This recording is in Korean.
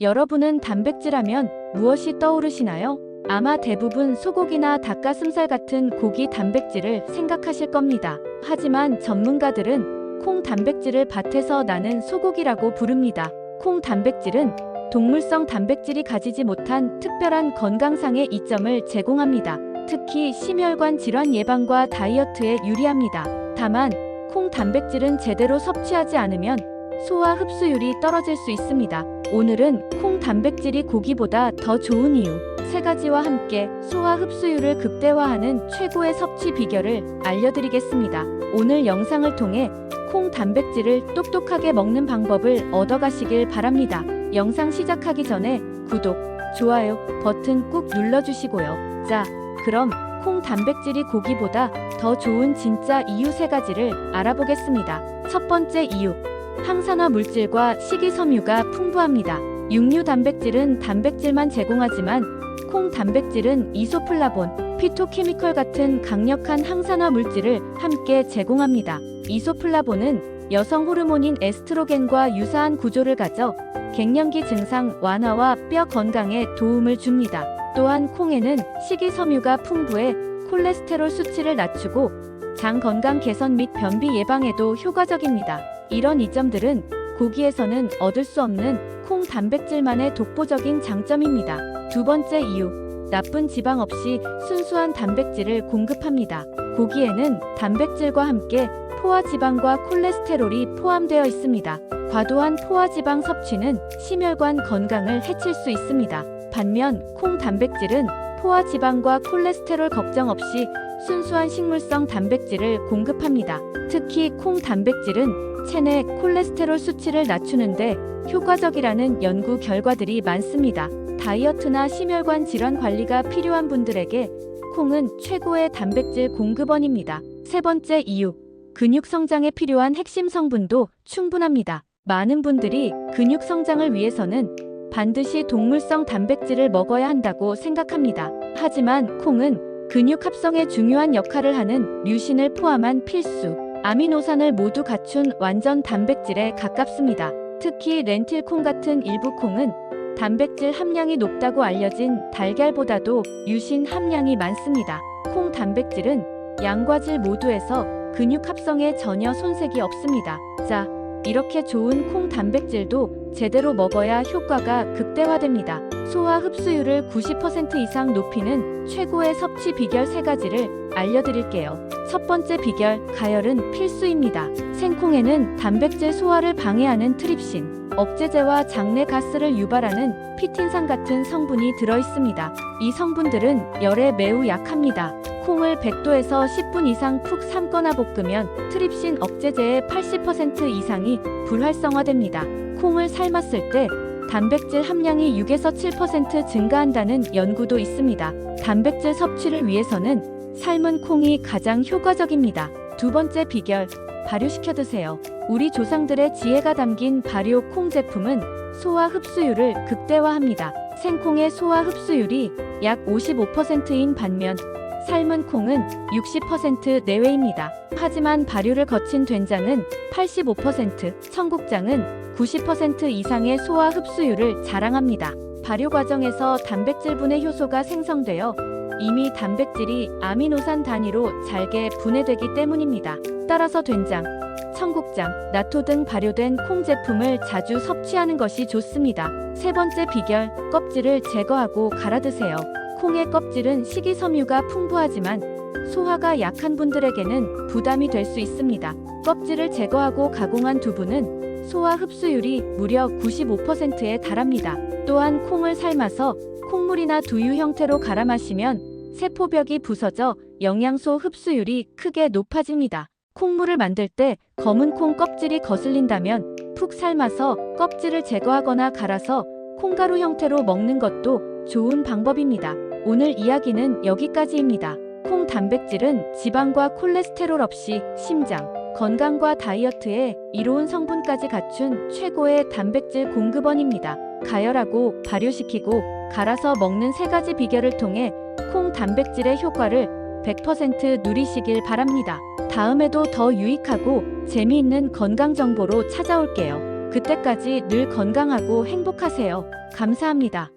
여러분은 단백질 하면 무엇이 떠오르시나요? 아마 대부분 소고기나 닭가슴살 같은 고기 단백질을 생각하실 겁니다. 하지만 전문가들은 콩 단백질을 밭에서 나는 소고기라고 부릅니다. 콩 단백질은 동물성 단백질이 가지지 못한 특별한 건강상의 이점을 제공합니다. 특히 심혈관 질환 예방과 다이어트에 유리합니다. 다만 콩 단백질은 제대로 섭취하지 않으면 소화 흡수율이 떨어질 수 있습니다. 오늘은 콩 단백질이 고기보다 더 좋은 이유 세 가지와 함께 소화 흡수율을 극대화하는 최고의 섭취 비결을 알려드리겠습니다. 오늘 영상을 통해 콩 단백질을 똑똑하게 먹는 방법을 얻어가시길 바랍니다. 영상 시작하기 전에 구독, 좋아요 버튼 꾹 눌러주시고요. 자, 그럼 콩 단백질이 고기보다 더 좋은 진짜 이유 세 가지를 알아보겠습니다. 첫 번째 이유. 항산화 물질과 식이섬유가 풍부합니다. 육류 단백질은 단백질만 제공하지만 콩 단백질은 이소플라본, 피토케미컬 같은 강력한 항산화 물질을 함께 제공합니다. 이소플라본은 여성 호르몬인 에스트로겐과 유사한 구조를 가져 갱년기 증상 완화와 뼈 건강에 도움을 줍니다. 또한 콩에는 식이섬유가 풍부해 콜레스테롤 수치를 낮추고 장 건강 개선 및 변비 예방에도 효과적입니다. 이런 이점들은 고기에서는 얻을 수 없는 콩 단백질만의 독보적인 장점입니다. 두 번째 이유. 나쁜 지방 없이 순수한 단백질을 공급합니다. 고기에는 단백질과 함께 포화지방과 콜레스테롤이 포함되어 있습니다. 과도한 포화지방 섭취는 심혈관 건강을 해칠 수 있습니다. 반면 콩 단백질은 포화지방과 콜레스테롤 걱정 없이 순수한 식물성 단백질을 공급합니다. 특히 콩 단백질은 체내 콜레스테롤 수치를 낮추는데 효과적이라는 연구 결과들이 많습니다. 다이어트나 심혈관 질환 관리가 필요한 분들에게 콩은 최고의 단백질 공급원입니다. 세 번째 이유. 근육 성장에 필요한 핵심 성분도 충분합니다. 많은 분들이 근육 성장을 위해서는 반드시 동물성 단백질을 먹어야 한다고 생각합니다. 하지만 콩은 근육 합성에 중요한 역할을 하는 류신을 포함한 필수 아미노산을 모두 갖춘 완전 단백질에 가깝습니다. 특히 렌틸콩 같은 일부 콩은 단백질 함량이 높다고 알려진 달걀보다도 유신 함량이 많습니다. 콩 단백질은 양과 질 모두에서 근육 합성에 전혀 손색이 없습니다. 자, 이렇게 좋은 콩 단백질도 제대로 먹어야 효과가 극대화됩니다. 소화 흡수율을 90% 이상 높이는 최고의 섭취 비결 세 가지를 알려드릴게요. 첫 번째 비결, 가열은 필수입니다. 생콩에는 단백질 소화를 방해하는 트립신, 억제제와 장내 가스를 유발하는 피틴산 같은 성분이 들어 있습니다. 이 성분들은 열에 매우 약합니다. 콩을 100도에서 10분 이상 푹 삶거나 볶으면 트립신 억제제의 80% 이상이 불활성화됩니다. 콩을 삶았을 때 단백질 함량이 6에서 7% 증가한다는 연구도 있습니다. 단백질 섭취를 위해서는 삶은 콩이 가장 효과적입니다. 두 번째 비결, 발효시켜 드세요. 우리 조상들의 지혜가 담긴 발효 콩 제품은 소화 흡수율을 극대화합니다. 생콩의 소화 흡수율이 약 55%인 반면 삶은 콩은 60% 내외입니다. 하지만 발효를 거친 된장은 85%, 청국장은 90% 이상의 소화 흡수율을 자랑합니다. 발효 과정에서 단백질분해 효소가 생성되어 이미 단백질이 아미노산 단위로 잘게 분해되기 때문입니다. 따라서 된장, 청국장, 나토 등 발효된 콩 제품을 자주 섭취하는 것이 좋습니다. 세 번째 비결, 껍질을 제거하고 갈아 드세요. 콩의 껍질은 식이섬유가 풍부하지만 소화가 약한 분들에게는 부담이 될 수 있습니다. 껍질을 제거하고 가공한 두부는 소화 흡수율이 무려 95%에 달합니다. 또한 콩을 삶아서 콩물이나 두유 형태로 갈아 마시면 세포벽이 부서져 영양소 흡수율이 크게 높아집니다. 콩물을 만들 때 검은 콩 껍질이 거슬린다면 푹 삶아서 껍질을 제거하거나 갈아서 콩가루 형태로 먹는 것도 좋은 방법입니다. 오늘 이야기는 여기까지입니다. 콩 단백질은 지방과 콜레스테롤 없이 심장, 건강과 다이어트에 이로운 성분까지 갖춘 최고의 단백질 공급원입니다. 가열하고 발효시키고 갈아서 먹는 세 가지 비결을 통해 콩 단백질의 효과를 100% 누리시길 바랍니다. 다음에도 더 유익하고 재미있는 건강 정보로 찾아올게요. 그때까지 늘 건강하고 행복하세요. 감사합니다.